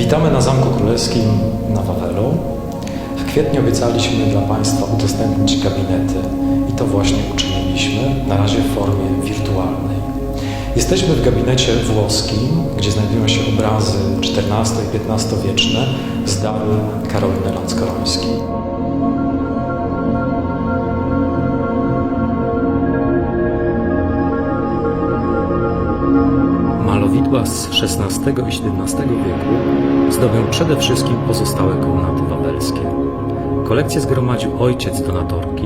Witamy na Zamku Królewskim na Wawelu. W kwietniu obiecaliśmy dla Państwa udostępnić gabinety i to właśnie uczyniliśmy, na razie w formie wirtualnej. Jesteśmy w gabinecie włoskim, gdzie znajdują się obrazy XIV i XV wieczne z daru Karoliny Lanskorońskiej. Malowidła z XVI i XVII wieku zdobią przede wszystkim pozostałe komnaty wawelskie. Kolekcję zgromadził ojciec donatorki,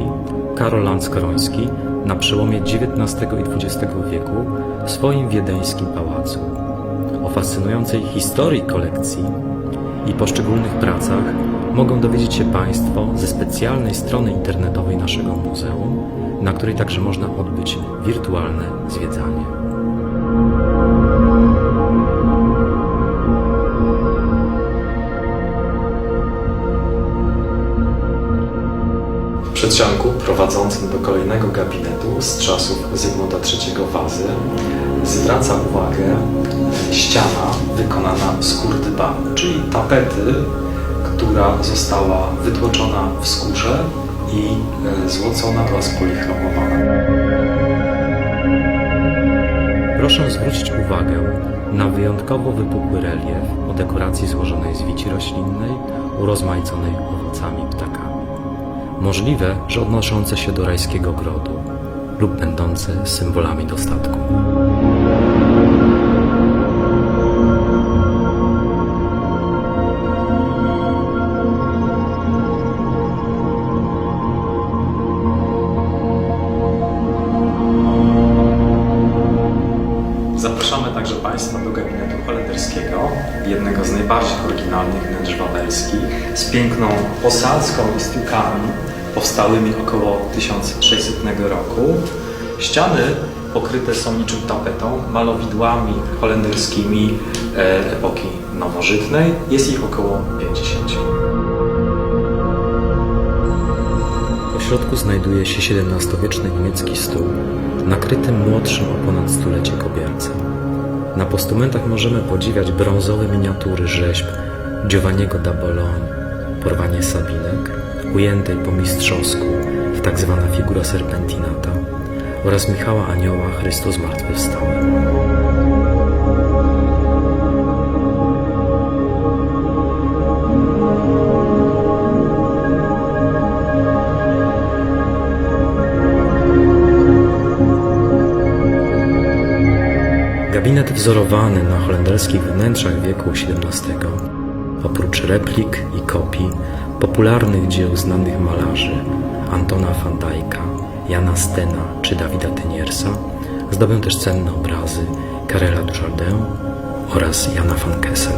Karol Lanskoroński, na przełomie XIX i XX wieku w swoim wiedeńskim pałacu. O fascynującej historii kolekcji i poszczególnych pracach mogą dowiedzieć się Państwo ze specjalnej strony internetowej naszego muzeum, na której także można odbyć wirtualne zwiedzanie. Przedsionku prowadzącym do kolejnego gabinetu z czasów Zygmunta III Wazy zwraca uwagę ściana wykonana z kurtyba, czyli tapety, która została wytłoczona w skórze i e, złocona oraz polichromowana. Proszę zwrócić uwagę na wyjątkowo wypukły relief o dekoracji złożonej z wici roślinnej, urozmaiconej owocami i ptakami. Możliwe, że odnoszące się do rajskiego grodu lub będące symbolami dostatku. Do gabinetu holenderskiego, jednego z najbardziej oryginalnych wnętrz wawelskich, z piękną posadzką i stiukami powstałymi około 1600 roku. Ściany pokryte są niczym tapetą, malowidłami holenderskimi e, epoki nowożytnej. Jest ich około 50. W środku znajduje się XVII-wieczny niemiecki stół, nakryty młodszym o ponad stulecie kobiercem. Na postumentach możemy podziwiać brązowe miniatury rzeźb Giovanniego da Bologna, porwanie Sabinek, ujętej po mistrzowsku w tak zwana figura serpentinata oraz Michała Anioła Chrystus Zmartwychwstały. Gabinet wzorowany na holenderskich wnętrzach wieku XVII, oprócz replik i kopii popularnych dzieł znanych malarzy Antona van Dijk'a, Jana Stena czy Dawida Tyniersa, zdobią też cenne obrazy Karela Dujardin oraz Jana van Kessel.